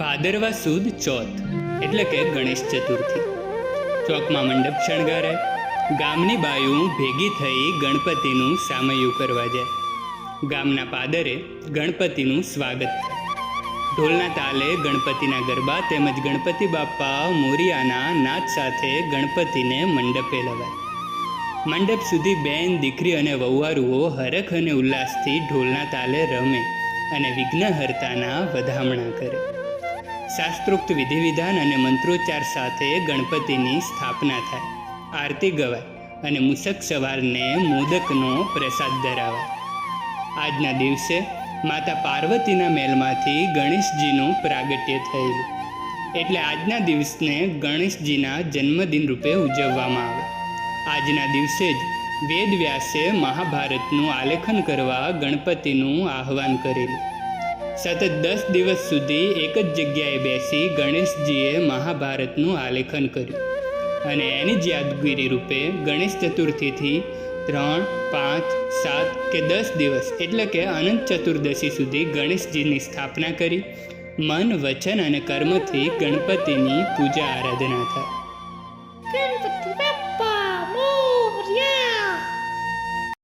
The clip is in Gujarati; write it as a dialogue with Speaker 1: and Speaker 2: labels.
Speaker 1: ભાદરવા સુદ ચોથ, એટલે કે ગણેશ ચતુર્થી. ચોકમાં મંડપ શણગારાય, ગામની બાયું ભેગી થઈ ગણપતિનું સામયું કરવા જાય. ગામના પાદરે ગણપતિનું સ્વાગત થાય. ઢોલના તાલે ગણપતિના ગરબા તેમજ ગણપતિ બાપ્પા મોરિયાના નાદ સાથે ગણપતિને મંડપે લવાય. મંડપ સુધી બેન, દીકરી અને વહુવારુઓ હરખ અને ઉલ્લાસથી ઢોલના તાલે રમે અને વિઘ્નહર્તાના વધામણા કરે. શાસ્ત્રોક્ત વિધિવિધાન અને મંત્રોચ્ચાર સાથે ગણપતિની સ્થાપના થાય. આરતી ગવાય અને મુસક સવારને મોદકનો પ્રસાદ ધરાવાય. આજના દિવસે માતા પાર્વતીના મહેલમાંથી ગણેશજીનું પ્રાગટ્ય થયેલું. એટલે આજના દિવસને ગણેશજીના જન્મદિન રૂપે ઉજવવામાં આવે. આજના દિવસે જ વેદવ્યાસે મહાભારતનું આલેખન કરવા ગણપતિનું આહવાન કરેલું. સતત દસ દિવસ સુધી એક જ જગ્યાએ બેસી ગણેશજીએ મહાભારતનું આલેખન કર્યું અને એની જ યાદગીરી રૂપે ગણેશ ચતુર્થીથી ત્રણ, પાંચ, સાત કે દસ દિવસ એટલે કે અનંત ચતુર્દશી સુધી ગણેશજીની સ્થાપના કરી, મન, વચન અને કર્મથી ગણપતિની પૂજા આરાધના થાય